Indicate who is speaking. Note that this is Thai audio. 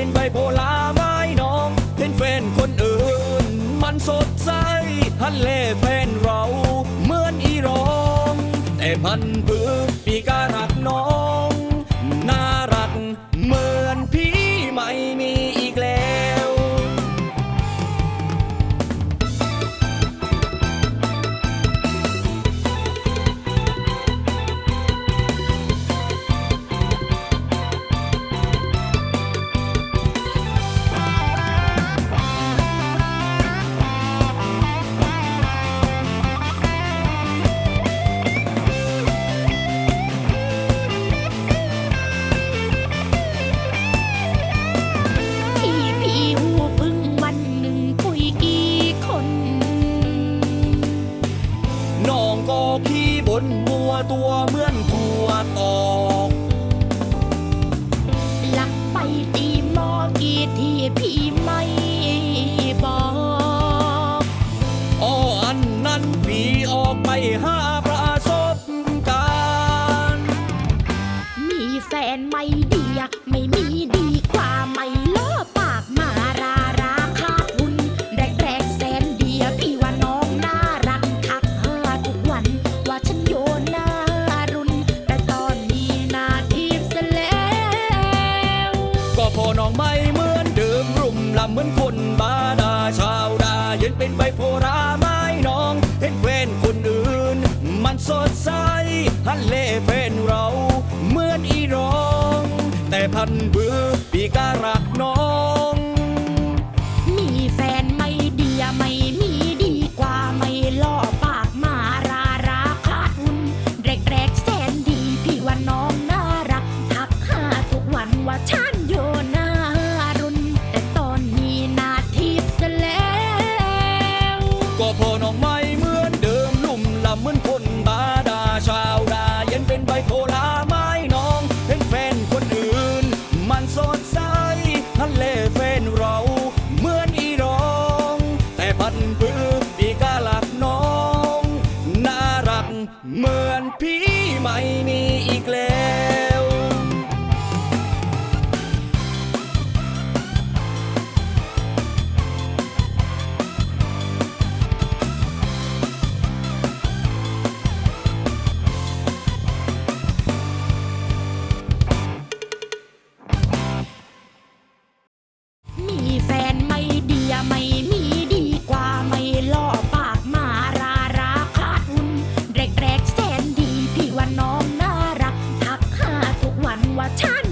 Speaker 1: เป็นใบ
Speaker 2: โพ
Speaker 1: ลาไม้น้อง เป็นแฟนคนอื่น มันสดใสฮันเล่แฟนเรา เหมือนอีร้อง แต่มันเพื่อปีการักน้อง ปนมัวตัวเหมือน
Speaker 2: ทัวตอ
Speaker 1: ก พอน้องไม่เหมือนเดิมรุ่มลำเหมือนคนบาดาชาวดาเย็นเป็นใบโพราไม้น้อง เห็นเว้นคนอื่น มันสดใสฮันเล่เป็นเราเหมือนอีร้อง แต่พันเบือปีการักน้อง my name. my time.